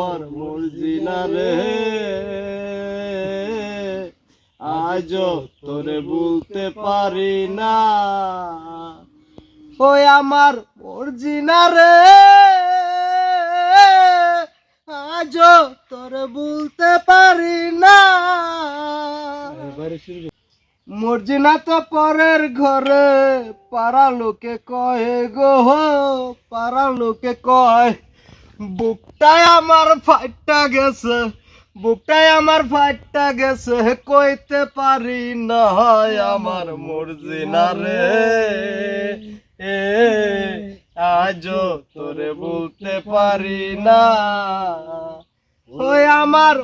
আমার মর্জিনা রে। আজ তোরে বলতে পারি না। ওই আমার মর্জিনা রে। আজ তোরে বলতে পারি না। মর্জিনা তো পরের ঘরে পাড়া লোকে কয়ে গো পাড়া লোকে কয় বুকটাই আমার ফাইটটা গেছে বুকটাই আমার ফাইটটা গেছে, কইতে পারি না হয় আমার মর্জিনা রে। এ আজ তোরে বলতে পারি না। ওই আমার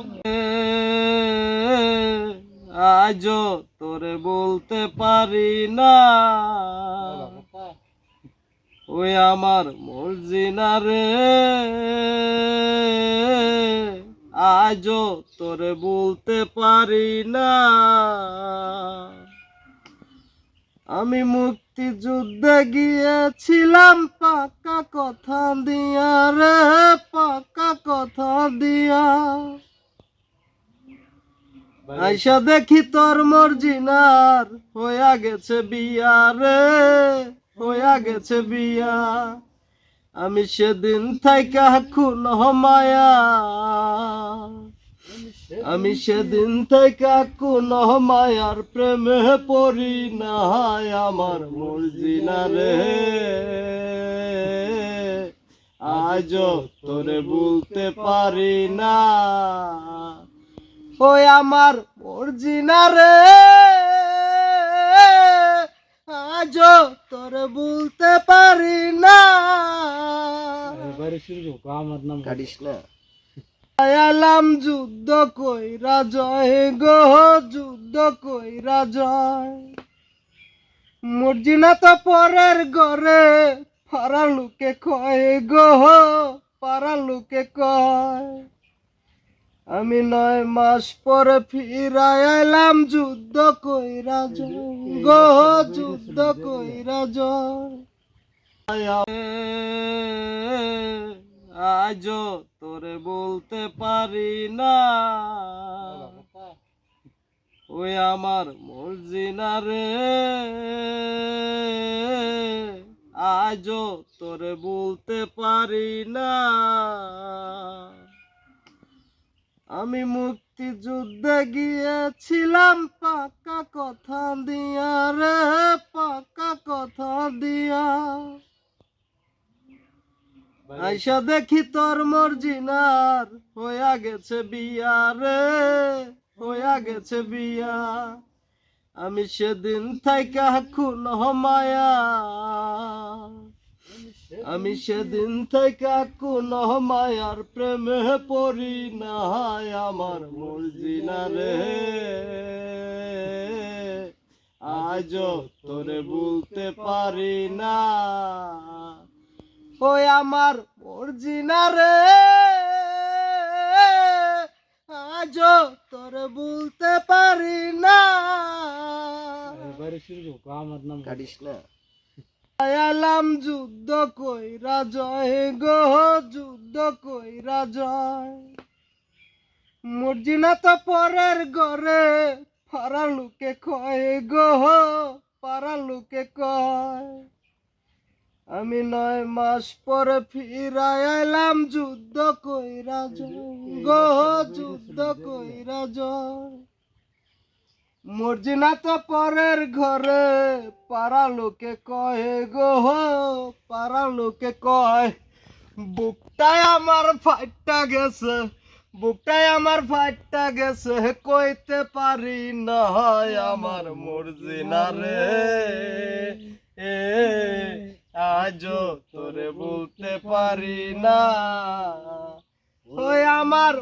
আজ তোরে বলতে পারি না। ওই আমার মর্জিনা রে। আজ তোরে বলতে পারি না। আমি মুক্তিযুদ্ধে গিয়েছিলাম, পাকা কথা দিয়া রে, পাকা কথা দিয়া। আইসা দেখি তোর মর্জিনার হইয়া গেছে বিয়া রে। গেছে বিয়া। আমি সেদিন থাইকা খুন মায়া। আমি সেদিন থেকে কোন মায়ার প্রেমে পড়ি না আমার মর্জিনা রে। আজ তোরে বলতে পারি না। ওই আমার মর্জিনা রে। আজ তোরে বলতে পারি না। কাটিস না। আয়ালাম যুদ্ধ কইরা জয় গো যুদ্ধ কইরা জয়। মর্জিনা তো পরের ঘরে ফারা লোকে কয় গো পাড়া লোকে কয়। আমি নয় মাস পরে ফিরাই আইলাম যুদ্ধ কইরা জয় গো যুদ্ধ কইরা আজ তোরে বলতে পারি না। ওই আমার মর্জিনা রে। আজ তোরে বলতে পারি না। আমি মুক্তিযুদ্ধে গিয়েছিলাম, পাকা কথা দিয়া রে, পাকা কথা দিয়া। আইসা দেখি তোর মর্জিনার হইয়া গেছে বিয়া রে, হইয়া গেছে বিয়া। আমি সেদিন থাইকা খুন মায়া আমি সেদিন থেকে কোন মায়ার প্রেমে পড়ি না আমার মর্জিনা রে। আজ তোরে বলতে পারি না। ওই আমার মর্জিনা রে। আজ তোরে বলতে পারি না। কাটিস না। আয়ালাম যুদ্ধ কইরা জয় গো, যুদ্ধ কইরা জয়। মর্জিনা তো পরের ঘরে ফারা লোকে কয় গো পাড়া লোকে কয়। আমি নয় মাস পরে ফিরাই যুদ্ধ কইরা জয় গো, যুদ্ধ কইরা জয়। মর্জিনা তো পরের ঘরে, পাড়া লোকে কয় গো পাড়া লোকে কয় বুকটাই আমার ফাইটটা গেছে বুকটাই আমার ফাইটটা গেছে কইতে পারি না হয় আমার মর্জিনা রে। এ আজ তোরে বলতে পারি না। ওই আমার